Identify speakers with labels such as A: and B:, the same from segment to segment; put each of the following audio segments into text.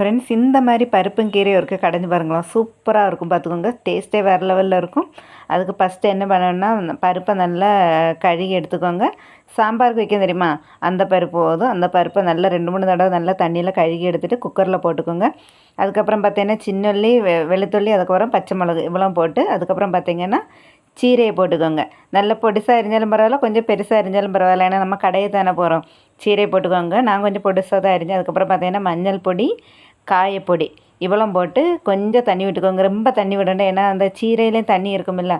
A: Friends இந்த மாதிரி பருப்பும் கீரையும் இருக்குது கடைஞ்சி பாருங்களா சூப்பராக இருக்கும். பார்த்துக்கோங்க. டேஸ்ட்டே வேறு லெவலில் இருக்கும். அதுக்கு ஃபஸ்ட்டு என்ன பண்ணணும்னா பருப்பை நல்லா கழுகி எடுத்துக்கோங்க. சாம்பாருக்கு வைக்க தெரியுமா? அந்த பருப்பு போதும். அந்த பருப்பை நல்லா ரெண்டு மூணு தடவை நல்லா தண்ணியில் கழுகி எடுத்துகிட்டு குக்கரில் போட்டுக்கோங்க. அதுக்கப்புறம் பார்த்தீங்கன்னா சின்னொல்லி வெ வெளுத்துள்ளி அதுக்கப்புறம் பச்சை மிளகு இவ்வளோ போட்டு அதுக்கப்புறம் பார்த்தீங்கன்னா சீரையை போட்டுக்கோங்க. நல்ல பொடிசாக அரிஞ்சாலும் பரவாயில்ல கொஞ்சம் பெருசாக அரிஞ்சாலும் பரவாயில்ல. ஏன்னா நம்ம கடையை தானே போகிறோம் சீரையை போட்டுக்கோங்க. நான் கொஞ்சம் பொடிசாக தான் அரிஞ்சேன் அதுக்கப்புறம் பார்த்தீங்கன்னா மஞ்சள் பொடி காயப்பொடி. இவ்வளோ போட்டு கொஞ்சம் தண்ணி விட்டுக்கோங்க ரொம்ப தண்ணி விடணும். ஏன்னா அந்த சீரையிலையும் தண்ணி இருக்குமில்ல.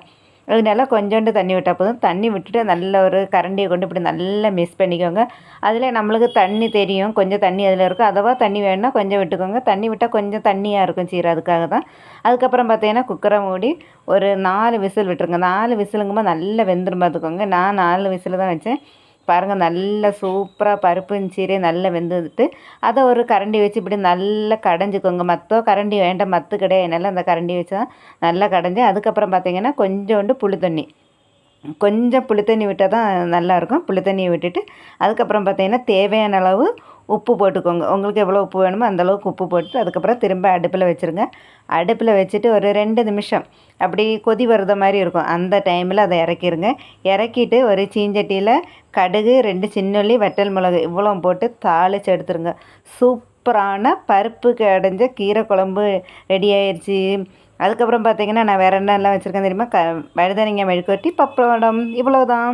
A: அதனால கொஞ்சோண்டு தண்ணி விட்டால் போதும். தண்ணி விட்டுட்டு நல்ல ஒரு கரண்டியை கொண்டு இப்படி நல்லா மிக்ஸ் பண்ணிக்கோங்க. அதில் நம்மளுக்கு தண்ணி தெரியும். கொஞ்சம் தண்ணி அதில் இருக்கும் அதவா தண்ணி வேணும்னா கொஞ்சம் விட்டுக்கோங்க. தண்ணி விட்டால் கொஞ்சம் தண்ணியாக இருக்கும் சீரை அதுக்காக தான். அதுக்கப்புறம் பார்த்தீங்கன்னா குக்கரை மூடி ஒரு நாலு விசில் விட்டுருங்க. நாலு விசிலுங்கும்போது நல்லா வெந்துடும் பார்த்துக்கோங்க. நான் நாலு விசில் தான் வச்சேன். பாருங்கள் நல்ல சூப்பராக பருப்பும் சீரை நல்லா வெந்துட்டு அதை ஒரு கரண்டி வச்சு இப்படி நல்லா கடைஞ்சிக்கோங்க. மற்றோ கரண்டி வேண்டாம் மத்து கிடையாது. என்னால் அந்த கரண்டி வச்சு தான் நல்லா கடைஞ்சி அதுக்கப்புறம் பார்த்தீங்கன்னா கொஞ்சோண்டு புளி தண்ணி கொஞ்சம் புளி தண்ணி விட்டால் தான் நல்லாயிருக்கும். புளி தண்ணியை விட்டுட்டு அதுக்கப்புறம் பார்த்தீங்கன்னா தேவையான அளவு உப்பு போட்டுக்கோங்க. உங்களுக்கு எவ்வளோ உப்பு வேணுமோ அந்தளவுக்கு உப்பு போட்டு அதுக்கப்புறம் திரும்ப அடுப்பில் வச்சுருங்க. அடுப்பில் வச்சுட்டு ஒரு ரெண்டு நிமிஷம் அப்படி கொதி வர்ற மாதிரி இருக்கும். அந்த டைமில் அதை இறக்கிடுங்க இறக்கிட்டு ஒரு சீஞ்சட்டியில் கடுகு ரெண்டு சின்னொல்லி வட்டல் மிளகு இவ்வளோ போட்டு தாளித்து எடுத்துருங்க. சூப்பரான பருப்பு கடைஞ்ச கீரை குழம்பு ரெடி ஆயிடுச்சு அதுக்கப்புறம் பார்த்தீங்கன்னா நான் வேறு என்னெல்லாம் வச்சுருக்கேன் தெரியுமா? க வழுதனிங்க மெழுக்கொட்டி பப்படம் இவ்வளோதான்